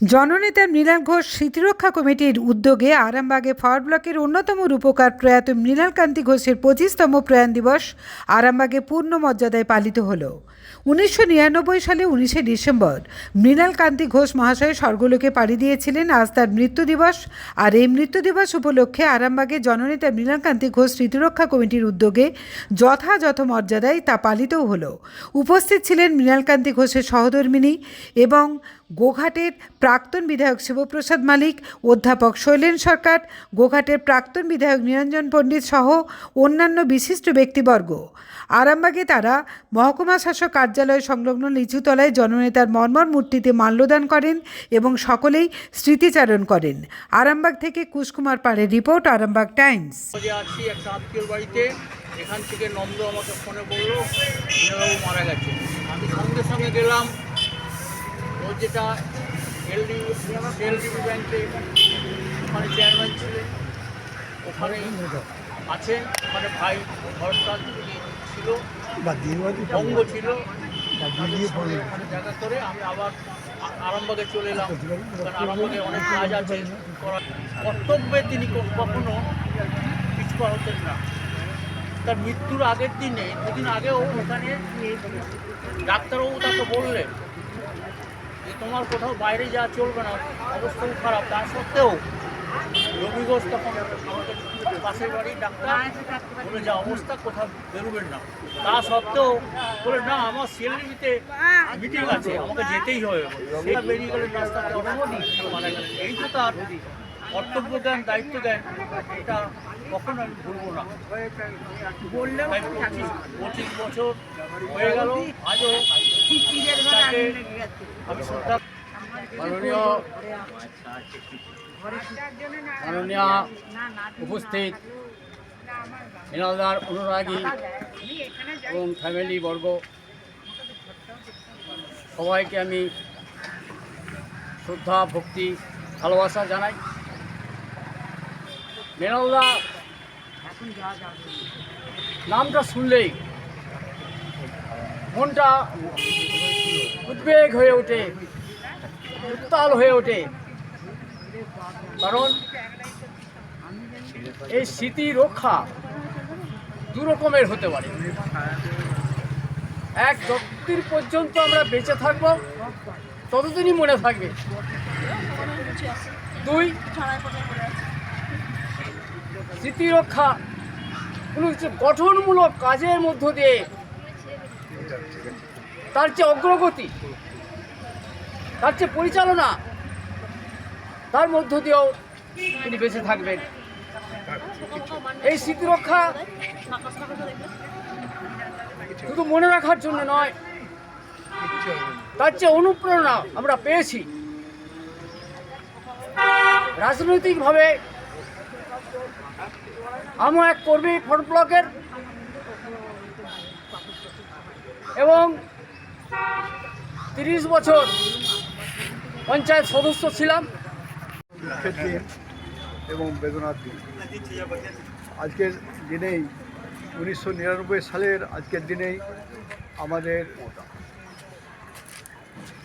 জননেতা মৃণাল ঘোষ স্মৃতিরক্ষা কমিটির উদ্যোগে আরামবাগে ফর ব্লকের অন্যতম রূপকার প্রয়াত মৃণাল কান্তি ঘোষের পঁচিশতম প্রয়াণ দিবস আরামবাগে পূর্ণ মর্যাদায় পালিত হল। উনিশশো নিরানব্বই সালে উনিশে ডিসেম্বর মৃণাল কান্তি ঘোষ মহাশয় স্বর্গলোকে পাড়ি দিয়েছিলেন আজ তার মৃত্যু দিবস। আর এই মৃত্যু দিবস উপলক্ষে আরামবাগে জননেতা মৃণাল কান্তি ঘোষ স্মৃতিরক্ষা কমিটির উদ্যোগে যথাযথ মর্যাদায় তা পালিতও হলো। উপস্থিত ছিলেন মৃণালকান্তি ঘোষের সহধর্মিনী এবং গোঘাটের প্রাক্তন বিধায়ক শিবপ্রসাদ মালিক, অধ্যাপক শৈলেন সরকার, গোঘাটের প্রাক্তন বিধায়ক নিরঞ্জন পণ্ডিত সহ অন্যান্য বিশিষ্ট ব্যক্তিবর্গ। আরামবাগে তারা মহকুমা শাসক কার্যালয় সংলগ্ন লিচুতলায় জননেতার মর্মর মূর্তিতে মাল্যদান করেন এবং সকলেই স্মৃতিচারণ করেন। আরামবাগ থেকে কুশকুমার পাড়ের রিপোর্ট, আরামবাগ টাইমস। এখান থেকে আমাকে ফোনে বলল মারা গেছে। আমি সঙ্গে সঙ্গে গেলাম ওর যেটা এলডিবি এলডিবি ব্যাংকে ওখানে চেয়ারম্যান ছিলেন। ওখানে আছেন ওখানে ভাই ভরতকাল ছিল অঙ্গ ছিল। দেখা করে আমি আবার আরামবাগে চলে এলাম। কারণ আরামবাগে অনেক কাজ আছে। কর্তব্যে তিনি কখনো পিছপা হতেন না। তার মৃত্যুর আগের দিনে দুদিন আগেও ওখানে ডাক্তারবাবু তাকে বললেন যে তোমার কোথাও বাইরে যাওয়া চলবে না অবস্থা খারাপ। তা সত্ত্বেও, রবি ঘোষ তখন আমাদের পাশের বাড়ি ডাক্তার বলে, যা অবস্থা, কোথাও বেরোবেন না। তা সত্ত্বেও, বলে, না, আমার সিএলডিতে মিটিং আছে, আমাকে যেতেই হবে। সেটা বেরিয়ে গেলেন রাস্তাতে মারা গেলেন। এই তো তার কর্তব্য জ্ঞান দায়িত্ব জ্ঞান এটা কখনো আমি ভুলবো না? তাই পঁচিশ বছর হয়ে গেল আজও আমি শ্রদ্ধা মাননীয় মাননীয় উপস্থিত মৃণালদার অনুরাগী এবং ফ্যামিলি বর্গ সবাইকে আমি শ্রদ্ধা ভক্তি ভালোবাসা জানাই। মৃণালদা নামটা শুনলেই মনটা উদ্বেগ হয়ে ওঠে, উত্তাল হয়ে ওঠে। কারণ এই স্মৃতি রক্ষা দু রকমের হতে পারে। এক যতদিন পর্যন্ত আমরা বেঁচে থাকব, ততদিনই মনে থাকবে। দুই, স্মৃতি রক্ষা কোনো কিছু গঠনমূলক কাজের মধ্য দিয়ে তার যে অগ্রগতি, তার যে পরিচালনা, তার মধ্য দিয়েও তিনি বেঁচে থাকবেন। এই স্মৃতিরক্ষা শুধু মনে রাখার জন্য নয়, তার যে অনুপ্রেরণা আমরা পেয়েছি। রাজনৈতিকভাবে আমি এক কর্মী ফ্রন্ট ব্লকের। এবং তিরিশ বছর পঞ্চায়েত সদস্য ছিলাম। এবং বেদনার দিন। আজকের দিনেই উনিশশো নিরানব্বই সালের আজকের দিনেই আমাদের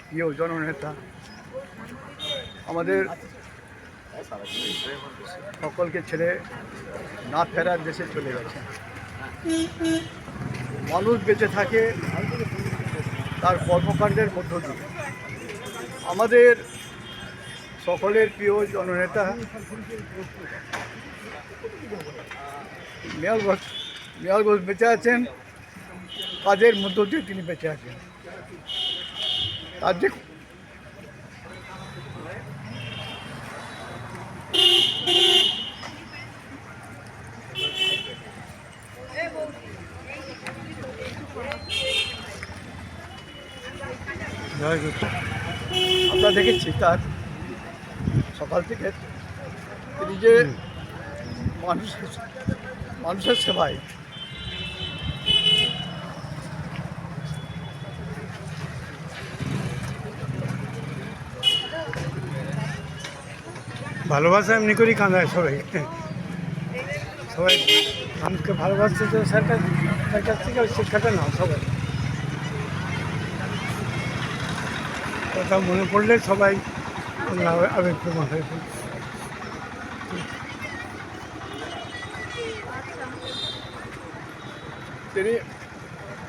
প্রিয় জননেতা, আমাদের সকলকে ছেড়ে না ফেরার দেশে চলে গেছে। মানুষ বেঁচে থাকে তার কর্মকাণ্ডের মধ্য দিয়ে। আমাদের সকলের প্রিয় জননেতা মেয়াল ঘোষ মেয়াল ঘোষ বেঁচে আছেন, কাজের মধ্য দিয়ে তিনি বেঁচে আছেন। তার যে আমরা দেখেছি তার সকাল থেকে তিনি যে মানুষের মানুষের সেবায়। ভালোবাসা এমনি করেই কাঁদায় সবাই। সবাই মানুষকে ভালোবাসতে তো সরকার তার কাছ থেকে শিক্ষাটা নাও সবাই। কথা মনে পড়লে সবাই আবেগপ্রবণ হয়েছে তিনি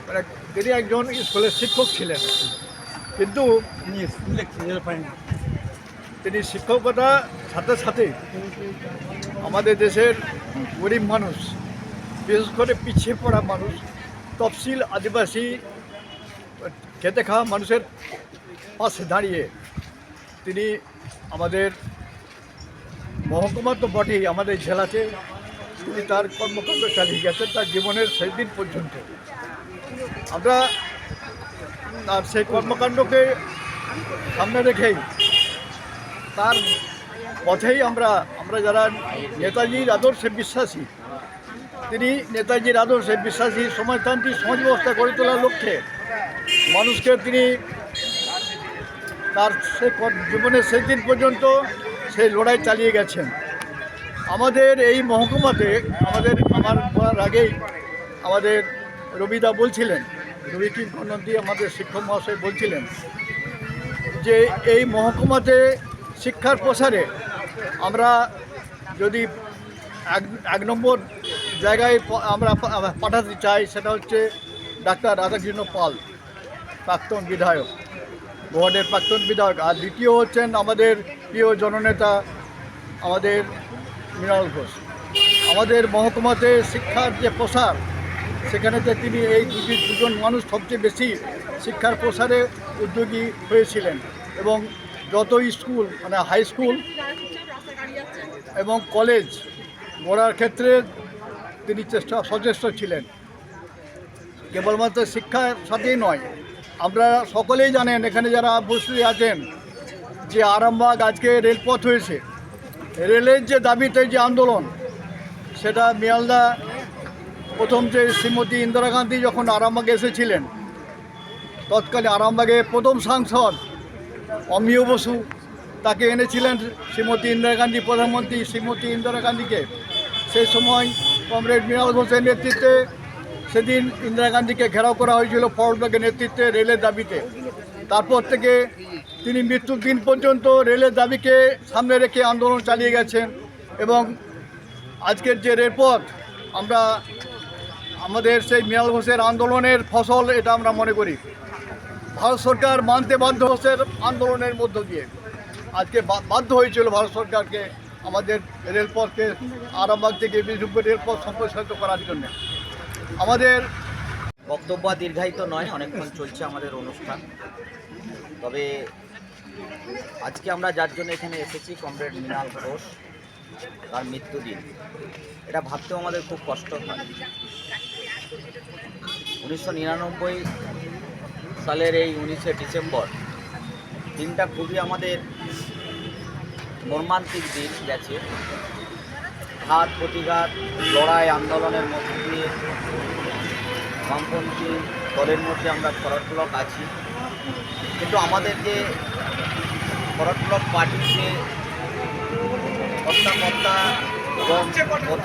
মানে তিনি একজন স্কুলের শিক্ষক ছিলেন। কিন্তু তিনি শিক্ষকতা সাথে সাথে আমাদের দেশের গরিব মানুষ বিশেষ করে পিছিয়ে পড়া মানুষ তফসিল আদিবাসী খেতে খাওয়া মানুষের পাশে দাঁড়িয়ে তিনি আমাদের মহকুমা তো বটেই আমাদের জেলাতে তিনি তার কর্মকাণ্ড চালিয়ে গেছেন তার জীবনের সেই দিন পর্যন্ত। আমরা তার সেই কর্মকাণ্ডকে সামনে রেখেই তার পথেই আমরা আমরা যারা নেতাজির আদর্শে বিশ্বাসী, তিনি নেতাজির আদর্শে বিশ্বাসী সমাজতান্ত্রিক সমাজ ব্যবস্থা গড়ে তোলার লক্ষ্যে মানুষকে তিনি তার সে জীবনের শেষ দিন পর্যন্ত সেই লড়াই চালিয়ে গেছেন। আমাদের এই মহকুমাতে আমাদের আমার বলার আগেই আমাদের রবিদা বলছিলেন, রবি কিংকন্নদী আমাদের শিক্ষক মহাশয় বলছিলেন যে এই মহকুমাতে শিক্ষার প্রসারে আমরা যদি এক এক নম্বর জায়গায় আমরা পাঠাতে চাই সেটা হচ্ছে ডাক্তার রাধাকৃষ্ণ পাল, প্রাক্তন বিধায়ক। ওয়ার্ডের প্রাক্তন বিধায়ক আর দ্বিতীয় হচ্ছেন আমাদের প্রিয় জননেতা আমাদের মৃণাল ঘোষ। আমাদের মহকুমাতে শিক্ষার যে প্রসার, সেখানেতে তিনি এই দুটি, দুজন মানুষ সবচেয়ে বেশি শিক্ষার প্রসারে উদ্যোগী হয়েছিলেন এবং যত স্কুল মানে হাই স্কুল এবং কলেজ গড়ার ক্ষেত্রে তিনি চেষ্টা সচেষ্ট ছিলেন। কেবলমাত্র শিক্ষার সাথেই নয় আমরা সকলেই জানেন, এখানে যারা বসে আছেন, যে আরামবাগ আজকে রেলপথ হয়েছে। রেলের যে দাবিতে যে আন্দোলন, সেটা মিয়ালদা, প্রথম যে শ্রীমতী ইন্দিরা গান্ধী যখন আরামবাগে এসেছিলেন, তৎকালে আরামবাগে প্রথম সাংসদ অমিয় বসু, তাকে এনেছিলেন শ্রীমতী ইন্দিরা গান্ধী, প্রধানমন্ত্রী শ্রীমতী ইন্দিরা গান্ধীকে। সেই সময় কমরেড মৃণাল ঘোষের নেতৃত্বে সেদিন ইন্দিরা গান্ধীকে ঘেরাও করা হয়েছিল ফরওয়ার্ডের নেতৃত্বে রেলের দাবিতে। তারপর থেকে তিনি মৃত্যুর দিন পর্যন্ত রেলের দাবিকে সামনে রেখে আন্দোলন চালিয়ে গেছেন এবং আজকের যে রেলপথ আমরা আমাদের সেই মৃণাল ঘোষের আন্দোলনের ফসল এটা আমরা মনে করি। ভারত সরকার মানতে বাধ্য হচ্ছে আন্দোলনের মধ্য দিয়ে। আজকে বাধ্য হয়েছিল ভারত সরকারকে আমাদের রেলপথকে আরামবাগ থেকে বিষ্ণুপুর রেলপথ সম্প্রসারিত করার জন্য। আমাদের বক্তব্য দীর্ঘায়িত নয়, অনেকক্ষণ চলছে আমাদের অনুষ্ঠান। তবে আজকে আমরা যার জন্য এখানে এসেছি, কমরেড মৃণাল ঘোষ, তার মৃত্যুদিন এটা ভাবতেও আমাদের খুব কষ্ট হয়। উনিশশো নিরানব্বই সালের এই উনিশে ডিসেম্বর দিনটা খুবই আমাদের মর্মান্তিক দিন গেছে। ঘাত প্রতিঘাত লড়াই, আন্দোলনের মধ্য দিয়ে বামপন্থী দলের মধ্যে আমরা ব্লক আছি। কিন্তু আমাদের যে ব্লক পার্টির যে এবং গত